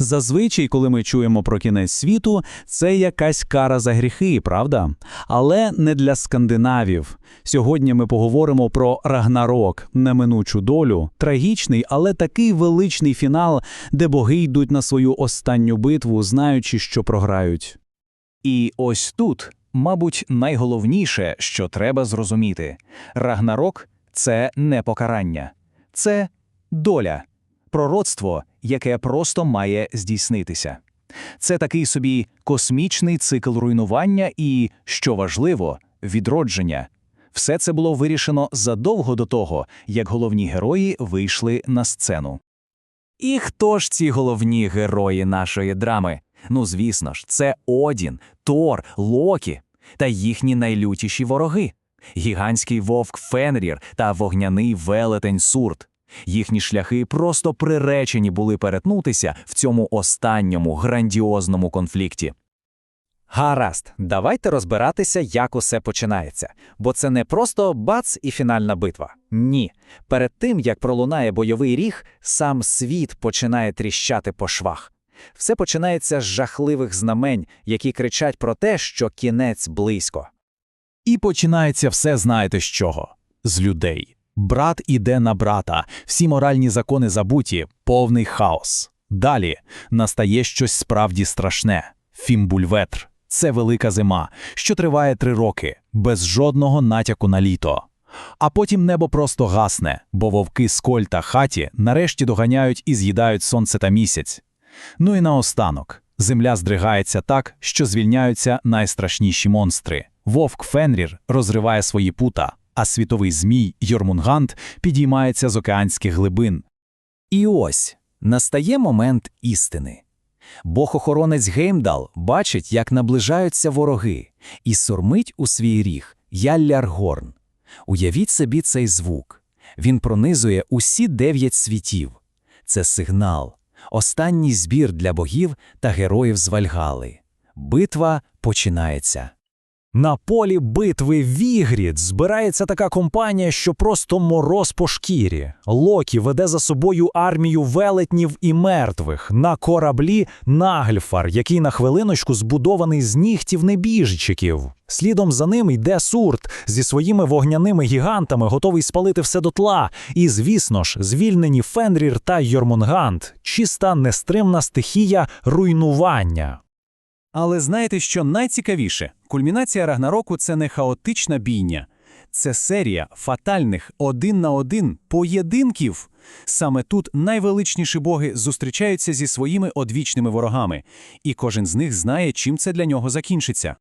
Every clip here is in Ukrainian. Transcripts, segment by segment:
Зазвичай, коли ми чуємо про кінець світу, це якась кара за гріхи, правда? Але не для скандинавів. Сьогодні ми поговоримо про Рагнарок, неминучу долю, трагічний, але такий величний фінал, де боги йдуть на свою останню битву, знаючи, що програють. І ось тут, мабуть, найголовніше, що треба зрозуміти: Рагнарок це не покарання, це доля, пророцтво, яке просто має здійснитися. Це такий собі космічний цикл руйнування і, що важливо, відродження. Все це було вирішено задовго до того, як головні герої вийшли на сцену. І хто ж ці головні герої нашої драми? Ну, звісно ж, це Одін, Тор, Локі та їхні найлютіші вороги гігантський вовк Фенрір та вогняний велетень Сурт. Їхні шляхи просто приречені були перетнутися в цьому останньому грандіозному конфлікті. Гаразд, давайте розбиратися, як усе починається. Бо це не просто бац і фінальна битва. Ні. Перед тим, як пролунає бойовий ріг, сам світ починає тріщати по швах. Все починається з жахливих знамень, які кричать про те, що кінець близько. І починається все знаєте з чого? З людей. Брат іде на брата, всі моральні закони забуті, повний хаос. Далі настає щось справді страшне фімбульветр. Це велика зима, що триває три роки, без жодного натяку на літо. А потім небо просто гасне, бо вовки Сколь та хаті нарешті доганяють і з'їдають сонце та місяць. Ну і наостанок. Земля здригається так, що звільняються найстрашніші монстри. Вовк Фенрір розриває свої пута, а світовий змій Йормунгант підіймається з океанських глибин. І ось настає момент істини. Бог-охоронець Геймдал бачить, як наближаються вороги, і сурмить у свій ріг Ялляргорн. Уявіть собі цей звук. Він пронизує усі дев'ять світів. Це сигнал, останній збір для богів та героїв з Вальгали. Битва починається. На полі битви Вігрід збирається така компанія, що просто мороз по шкірі. Локі веде за собою армію велетнів і мертвих на кораблі Нагльфар, який на хвилиночку збудований з нігтів небіжчиків. Слідом за ним йде Сурт зі своїми вогняними гігантами, готовий спалити все дотла. І, звісно ж, звільнені Фенрір та Йормунгант, чиста нестримна стихія руйнування. Але знаєте, що найцікавіше? Кульмінація Рагнароку це не хаотична бійня. Це серія фатальних один на один поєдинків. Саме тут найвеличніші боги зустрічаються зі своїми одвічними ворогами, і кожен з них знає, чим це для нього закінчиться.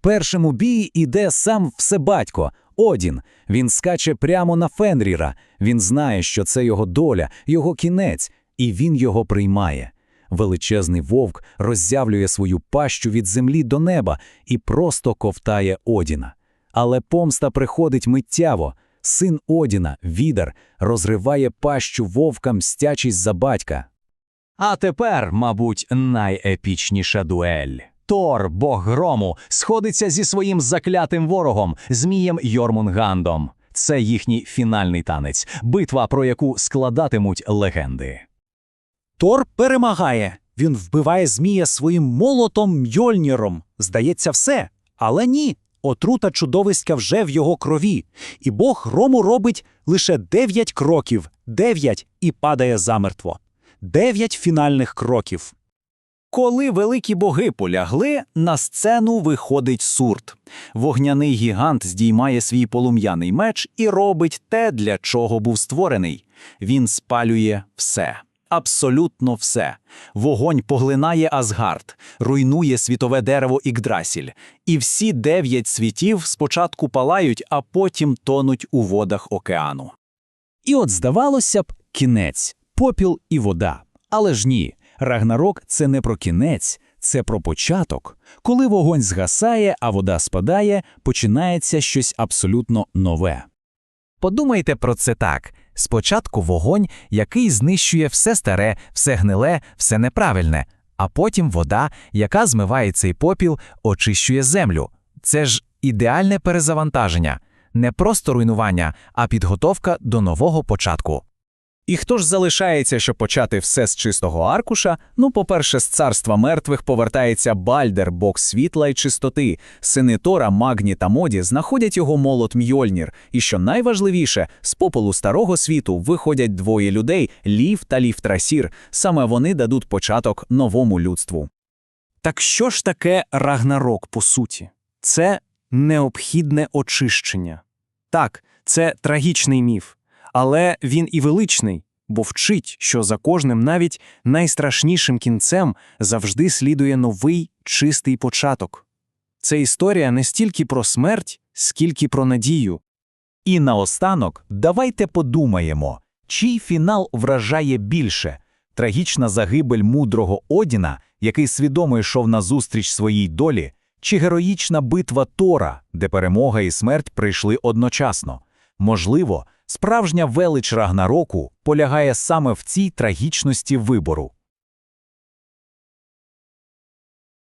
Першим у бій іде сам Всебатько, Одін. Він скаче прямо на Фенріра. Він знає, що це його доля, його кінець, і він його приймає. Величезний вовк роззявлює свою пащу від землі до неба і просто ковтає Одіна. Але помста приходить миттєво. Син Одіна, Відер, розриває пащу вовка, мстячись за батька. А тепер, мабуть, найепічніша дуель. Тор, бог грому, сходиться зі своїм заклятим ворогом, змієм Йормунгандом. Це їхній фінальний танець, битва, про яку складатимуть легенди. Тор перемагає. Він вбиває Змія своїм молотом Мьольніром. Здається, все. Але ні. Отрута чудовиська вже в його крові. І Бог Рому робить лише дев'ять кроків, дев'ять і падає замертво. Дев'ять фінальних кроків. Коли великі боги полягли, на сцену виходить сурт. Вогняний гігант здіймає свій полум'яний меч і робить те, для чого був створений. Він спалює все. Абсолютно все. Вогонь поглинає Асгард, руйнує світове дерево Ігдрасіль. І всі дев'ять світів спочатку палають, а потім тонуть у водах океану. І от, здавалося б, кінець, попіл і вода. Але ж ні, Рагнарок це не про кінець, це про початок. Коли вогонь згасає, а вода спадає, починається щось абсолютно нове. Подумайте про це так. Спочатку вогонь, який знищує все старе, все гниле, все неправильне, а потім вода, яка змиває цей попіл, очищує землю. Це ж ідеальне перезавантаження, не просто руйнування, а підготовка до нового початку. І хто ж залишається, щоб почати все з чистого аркуша? Ну, по-перше, з царства мертвих повертається Бальдер, бог світла й чистоти. Сини Тора, Магні та Моді знаходять його молот Мьольнір. І що найважливіше, з попелу старого світу виходять двоє людей Лів та Лівтрасір. Саме вони дадуть початок новому людству. Так що ж таке Рагнарок по суті? Це необхідне очищення. Так, це трагічний міф, але він і величний, бо вчить, що за кожним навіть найстрашнішим кінцем завжди слідує новий чистий початок. Це історія не стільки про смерть, скільки про надію. І наостанок давайте подумаємо, чий фінал вражає більше – трагічна загибель мудрого Одіна, який свідомо йшов назустріч своїй долі, чи героїчна битва Тора, де перемога і смерть прийшли одночасно. Можливо, справжня велич Рагнароку полягає саме в цій трагічності вибору.